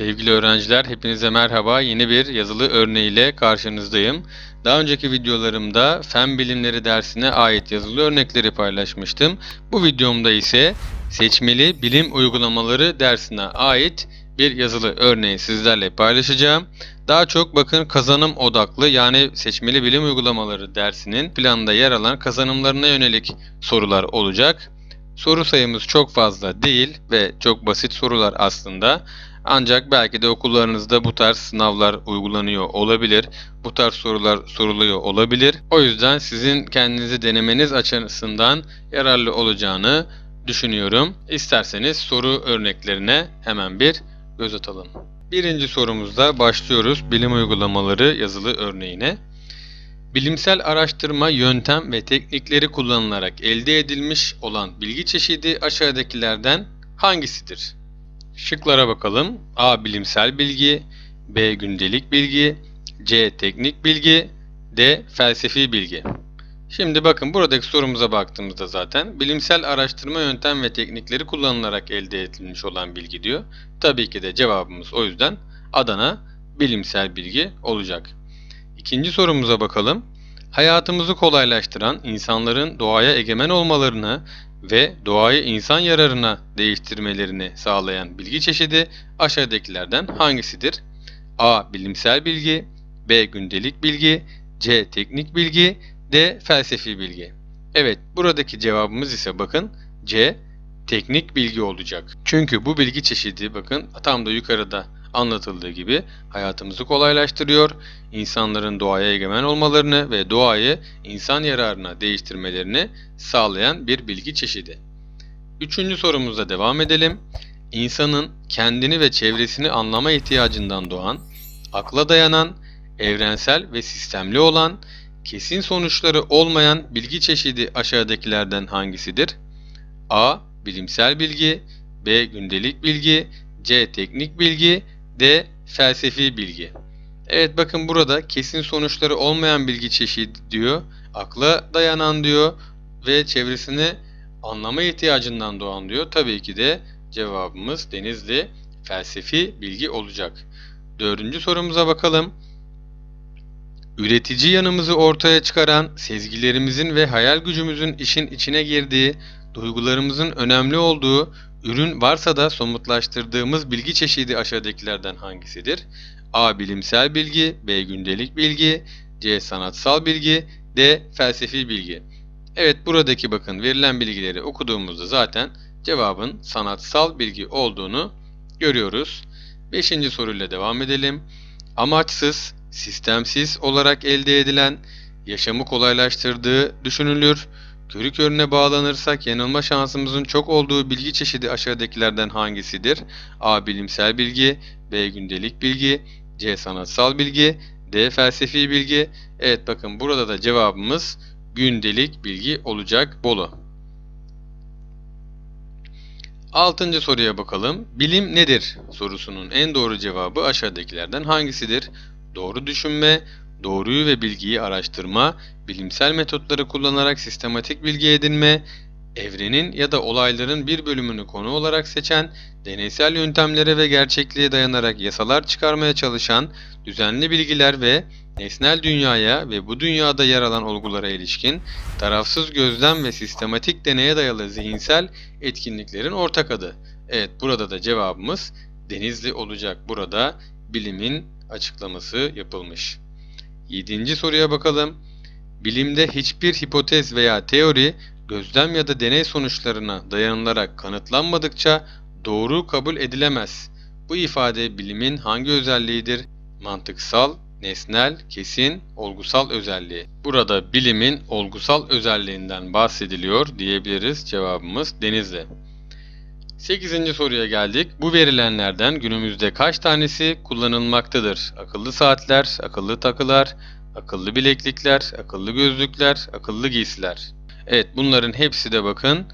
Sevgili öğrenciler, hepinize merhaba. Yeni bir yazılı örneğiyle karşınızdayım. Daha önceki videolarımda fen bilimleri dersine ait yazılı örnekleri paylaşmıştım. Bu videomda ise seçmeli bilim uygulamaları dersine ait bir yazılı örneği sizlerle paylaşacağım. Daha çok bakın kazanım odaklı yani seçmeli bilim uygulamaları dersinin planında yer alan kazanımlarına yönelik sorular olacak. Soru sayımız çok fazla değil ve çok basit sorular aslında. Ancak belki de okullarınızda bu tarz sınavlar uygulanıyor olabilir. Bu tarz sorular soruluyor olabilir. O yüzden sizin kendinizi denemeniz açısından yararlı olacağını düşünüyorum. İsterseniz soru örneklerine hemen bir göz atalım. Birinci sorumuzda başlıyoruz bilim uygulamaları yazılı örneğine. Bilimsel araştırma yöntem ve teknikleri kullanılarak elde edilmiş olan bilgi çeşidi aşağıdakilerden hangisidir? Şıklara bakalım. A. Bilimsel bilgi B. Gündelik bilgi C. Teknik bilgi D. Felsefi bilgi Şimdi bakın buradaki sorumuza baktığımızda zaten bilimsel araştırma yöntem ve teknikleri kullanılarak elde edilmiş olan bilgi diyor. Tabii ki de cevabımız o yüzden Adana bilimsel bilgi olacak. İkinci sorumuza bakalım. Hayatımızı kolaylaştıran insanların doğaya egemen olmalarını ve doğayı insan yararına değiştirmelerini sağlayan bilgi çeşidi aşağıdakilerden hangisidir? A. Bilimsel bilgi B. Gündelik bilgi C. Teknik bilgi D. Felsefi bilgi Evet buradaki cevabımız ise bakın C. Teknik bilgi olacak. Çünkü bu bilgi çeşidi bakın tam da yukarıda anlatıldığı gibi hayatımızı kolaylaştırıyor, insanların doğaya egemen olmalarını ve doğayı insan yararına değiştirmelerini sağlayan bir bilgi çeşidi. Üçüncü sorumuzla devam edelim. İnsanın kendini ve çevresini anlama ihtiyacından doğan, akla dayanan, evrensel ve sistemli olan, kesin sonuçları olmayan bilgi çeşidi aşağıdakilerden hangisidir? A. Bilimsel bilgi B. Gündelik bilgi C. Teknik bilgi D. Felsefi bilgi. Evet bakın burada kesin sonuçları olmayan bilgi çeşidi diyor. Akla dayanan diyor ve çevresini anlama ihtiyacından doğan diyor. Tabii ki de cevabımız Denizli felsefi bilgi olacak. Dördüncü sorumuza bakalım. Üretici yanımızı ortaya çıkaran, sezgilerimizin ve hayal gücümüzün işin içine girdiği, duygularımızın önemli olduğu, ürün varsa da somutlaştırdığımız bilgi çeşidi aşağıdakilerden hangisidir? A. Bilimsel bilgi B. Gündelik bilgi C. Sanatsal bilgi D. Felsefi bilgi Evet buradaki bakın verilen bilgileri okuduğumuzda zaten cevabın sanatsal bilgi olduğunu görüyoruz. Beşinci soruyla devam edelim. Amaçsız, sistemsiz olarak elde edilen, yaşamı kolaylaştırdığı düşünülür. Körü körüne bağlanırsak yanılma şansımızın çok olduğu bilgi çeşidi aşağıdakilerden hangisidir? A. Bilimsel bilgi B. Gündelik bilgi C. Sanatsal bilgi D. Felsefi bilgi Evet bakın burada da cevabımız gündelik bilgi olacak Bolu. Altıncı soruya bakalım. Bilim nedir sorusunun en doğru cevabı aşağıdakilerden hangisidir? Doğru düşünme, doğruyu ve bilgiyi araştırma, bilimsel metotları kullanarak sistematik bilgi edinme, evrenin ya da olayların bir bölümünü konu olarak seçen, deneysel yöntemlere ve gerçekliğe dayanarak yasalar çıkarmaya çalışan, düzenli bilgiler ve nesnel dünyaya ve bu dünyada yer alan olgulara ilişkin tarafsız gözlem ve sistematik deneye dayalı zihinsel etkinliklerin ortak adı. Evet burada da cevabımız Denizli olacak. Burada bilimin açıklaması yapılmış. Yedinci soruya bakalım. Bilimde hiçbir hipotez veya teori gözlem ya da deney sonuçlarına dayanılarak kanıtlanmadıkça doğru kabul edilemez. Bu ifade bilimin hangi özelliğidir? Mantıksal, nesnel, kesin, olgusal özelliği. Burada bilimin olgusal özelliğinden bahsediliyor diyebiliriz. Cevabımız Denizli. 8. soruya geldik. Bu verilenlerden günümüzde kaç tanesi kullanılmaktadır? Akıllı saatler, akıllı takılar, akıllı bileklikler, akıllı gözlükler, akıllı giysiler. Evet bunların hepsi de bakın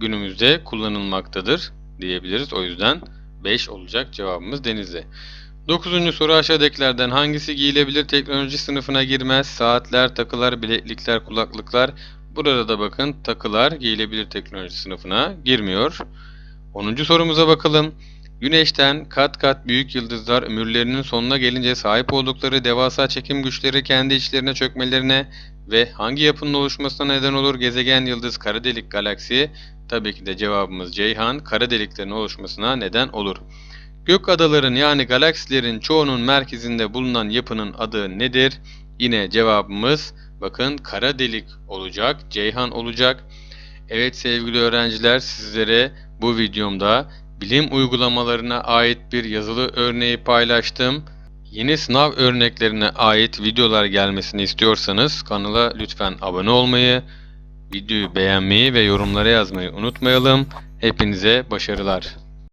günümüzde kullanılmaktadır diyebiliriz. O yüzden 5 olacak cevabımız Denizli. 9. soru aşağıdakilerden hangisi giyilebilir teknoloji sınıfına girmez? Saatler, takılar, bileklikler, kulaklıklar. Burada da bakın takılar giyilebilir teknoloji sınıfına girmiyor. 10. sorumuza bakalım. Güneşten kat kat büyük yıldızlar ömürlerinin sonuna gelince sahip oldukları devasa çekim güçleri kendi içlerine çökmelerine ve hangi yapının oluşmasına neden olur gezegen, yıldız, kara delik, galaksi? Tabii ki de cevabımız Ceyhan, kara deliklerin oluşmasına neden olur. Gök adaların yani galaksilerin çoğunun merkezinde bulunan yapının adı nedir? Yine cevabımız bakın kara delik olacak, Ceyhan olacak. Evet sevgili öğrenciler sizlere bu videomda bilim uygulamalarına ait bir yazılı örneği paylaştım. Yeni sınav örneklerine ait videolar gelmesini istiyorsanız kanala lütfen abone olmayı, videoyu beğenmeyi ve yorumlara yazmayı unutmayalım. Hepinize başarılar.